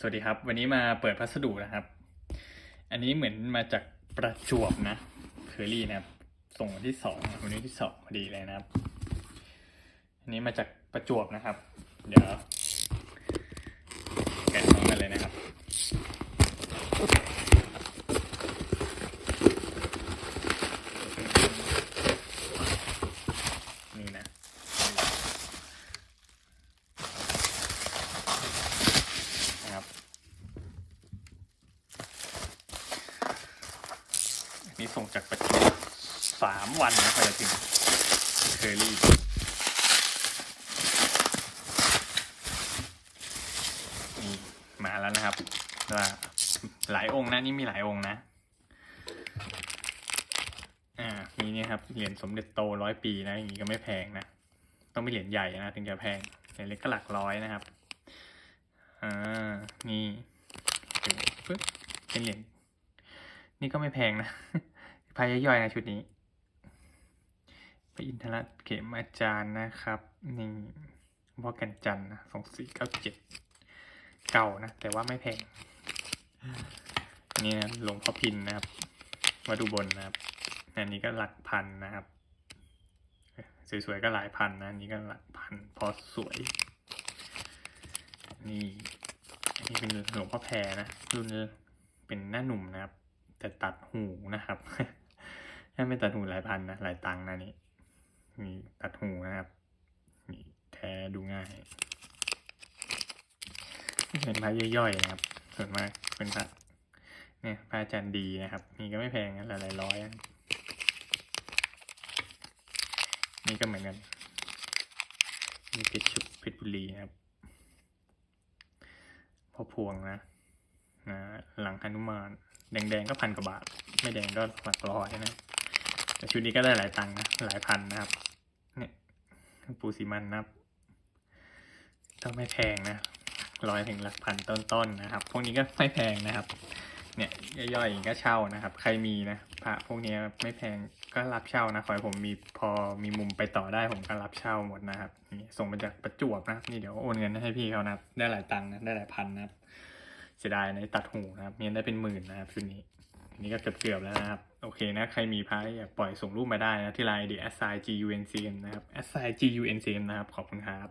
สวัสดีครับ วันนี้มาเปิดพัสดุนะครับ อันนี้เหมือนมาจากประจวบนะเคอรี่นะครับ ส่งวันที่สองวันนี้ที่สองพอดีเลยนะครับ อันนี้มาจากประจวบนะครับ เดี๋ยวแกะของกันเลยนะครับ นี่นะ นะครับ อั นี้ส่งจากประเทศสามวันนะกว่าจะถึงเคอรี่นี่มาแล้วนะครับว่าหลายองค์นะนี่มีหลายองค์นะ อ่ามีนี่ครับเหรียญสมเด็จโตร้อยปีนะอย่างนี้ก็ไม่แพงนะ ต้องมีเหรียญใหญ่นะถึงจะแพงเหรียญเล็กก็หลักร้อยนะครับ อ่า นี่ปึ๊บเป็นเหรียญนี่ก็ไม่แพงนะ พายย่อยๆนชุดนี้พระอินทรเขมอาจารย์นะครับนี่พ่อกันจันนะสองสี่เก้าเจ็ดเก่านะ แต่ว่าไม่แพง นี่นะหลวงพ่อพินนะครับวัดอุบลนะครับ อันนี้ก็หลักพันนะครับ สวยๆก็หลายพันนะ อันนี้ก็หลักพัน พอสวย นี่อันนี้เป็นหลวงพ่อแพรนะรุ่นเป็นหน้าหนุ่มนะครับ แต่ตัดหูนะครับ ถ้าไม่ตัดหูหลายพันนะหลายตังนะนี่นี่ตัดหูนะครับนี่แท้ดูง่ายเป็นพระย่อยๆนะครับ ส่วนมากเป็นพระเนี่ยพระอาจารย์ดีนะครับนี่ก็ไม่แพงนะหลายร้อยนะนี่ก็เหมือนกันนี่เพชรชุบเพชรบุรีนะครับพ่อพวงนะนะหลังหนุมานแดงๆก็พันกว่าบาท ไม่แดงก็หลักร้อยนะแต่ ชุดนี้ก็ได้หลายตังค์นะ หลายพันนะครับ เนี่ยปูสีมันนะครับต้องไม่แพงนะร้อยถึงหลักพันต้นๆนะครับ พวกนี้ก็ไม่แพงนะครับ เนี่ยย่อยๆอย่างก็เช่านะครับ ใครมีนะพระพวกนี้ไม่แพงก็รับเช่านะขอให้ผมมีพอมีมุมไปต่อได้ผมก็รับเช่าหมดนะครับนี่ส่งมาจากประจวบนะครับนี่เดี๋ยวโอนเงินให้พี่เขานะครับได้หลายตังค์นะได้หลายพันนะครับเสียดายในตัดหูนะครับมีได้เป็นหมื่นนะครับชุดนี้ นี่ก็เกือบๆแล้วนะครับ โอเคนะ ใครมีพายอยากปล่อยส่งรูปมาได้นะ ที่ไลน์ the assign guncm นะครับ assign guncm นะครับ ขอบคุณครับ